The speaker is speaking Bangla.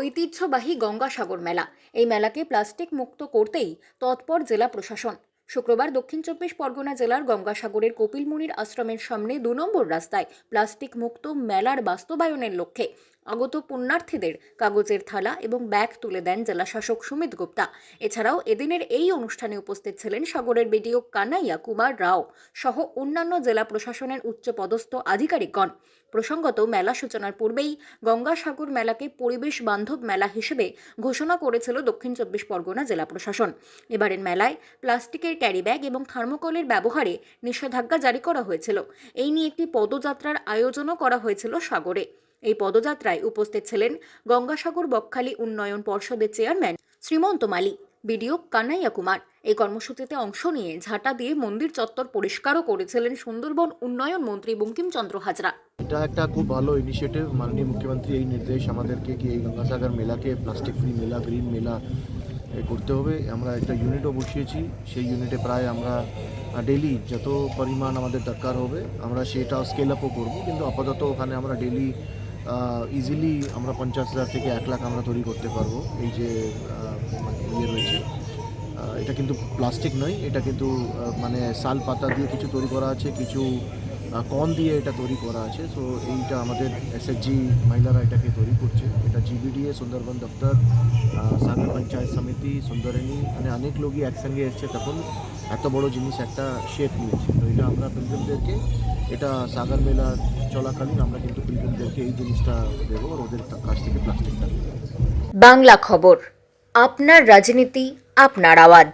ঐতিহ্যবাহী গঙ্গাসাগর মেলা। এই মেলাকে প্লাস্টিক মুক্ত করতেই তৎপর জেলা প্রশাসন। শুক্রবার দক্ষিণ চব্বিশ পরগনা জেলার গঙ্গাসাগরের কপিলমুনির আশ্রমের সামনে দু নম্বর রাস্তায় প্লাস্টিক মুক্ত মেলার বাস্তবায়নের লক্ষ্যে আগত পুণ্যার্থীদের কাগজের থালা এবং ব্যাগ তুলে দেন জেলাশাসক সুমিত গুপ্তা। এছাড়াও এদিনের এই অনুষ্ঠানে উপস্থিত ছিলেন সাগরের বিডিও কানাইয়া কুমার রাও সহ অন্যান্য জেলা প্রশাসনের উচ্চপদস্থ আধিকারিকগণ। প্রসঙ্গত মেলা সূচনার পূর্বেই গঙ্গাসাগর মেলাকে পরিবেশ বান্ধব মেলা হিসেবে ঘোষণা করেছিল দক্ষিণ চব্বিশ পরগনা জেলা প্রশাসন। এবারের মেলায় প্লাস্টিকের ক্যারিব্যাগ এবং থার্মোকলের ব্যবহারে নিষেধাজ্ঞা জারি করা হয়েছিল। এই নিয়ে একটি পদযাত্রার আয়োজনও করা হয়েছিল সাগরে। এই পদযাত্রায় উপস্থিত ছিলেন গঙ্গাসাগর বকখালি উন্নয়ন পর্ষদের চেয়ারম্যান শ্রীমন্ত মালি, বিডিও কানাইয়া কুমার। এই কর্মসূচিতে অংশ নিয়ে ঝাঁটা দিয়ে মন্দির চত্বর পরিষ্কারও করেছিলেন সুন্দরবন উন্নয়ন মন্ত্রী বঙ্কিমচন্দ্র হাজরা। এটা একটা খুব ভালো ইনিশিয়েটিভ মাননীয় মুখ্যমন্ত্রী এই নির্দেশ আমাদেরকে কি এই গঙ্গাসাগর মেলাকে প্লাস্টিক ফ্রি মেলা গ্রিন মেলা করতে হবে? আমরা একটা ইউনিটও বসিয়েছি। সেই ইউনিটে প্রায় আমরা ডেলি যত পরিমাণ আমাদের দরকার হবে, আমরা সেটা স্কেল আপও করব। কিন্তু আপাতত ওখানে আমরা ডেলি ইজিলি আমরা পঞ্চাশ হাজার থেকে এক লাখ আমরা তৈরি করতে পারব। এই যে ইয়ে রয়েছে। এটা কিন্তু প্লাস্টিক নয়, এটা কিন্তু মানে শাল পাতা দিয়ে কিছু তৈরি করা আছে, কিছু কন দিয়ে এটা তৈরি করা আছে সো এইটা আমাদের এসএসজি মহিলারা এটাকে তৈরি করছে। এটা জিবিডিএ সুন্দরবন দপ্তর সাগর পঞ্চায়েত সমিতি, সুন্দরিনী মানে অনেক লোকই একসঙ্গে এসছে তখন। এত বড় জিনিস একটা শেপ নিয়েছে। তো এটা আমরা পিলগ্রিমদেরকে এটা সাগর মেলা চলাকালীন আমরা কিন্তু পিলগ্রিমদেরকে এই জিনিসটা দেবো আর ওদের কাছ থেকে প্লাস্টিকটা বাংলা খবর, আপনার রাজনীতি, আপনার আওয়াজ।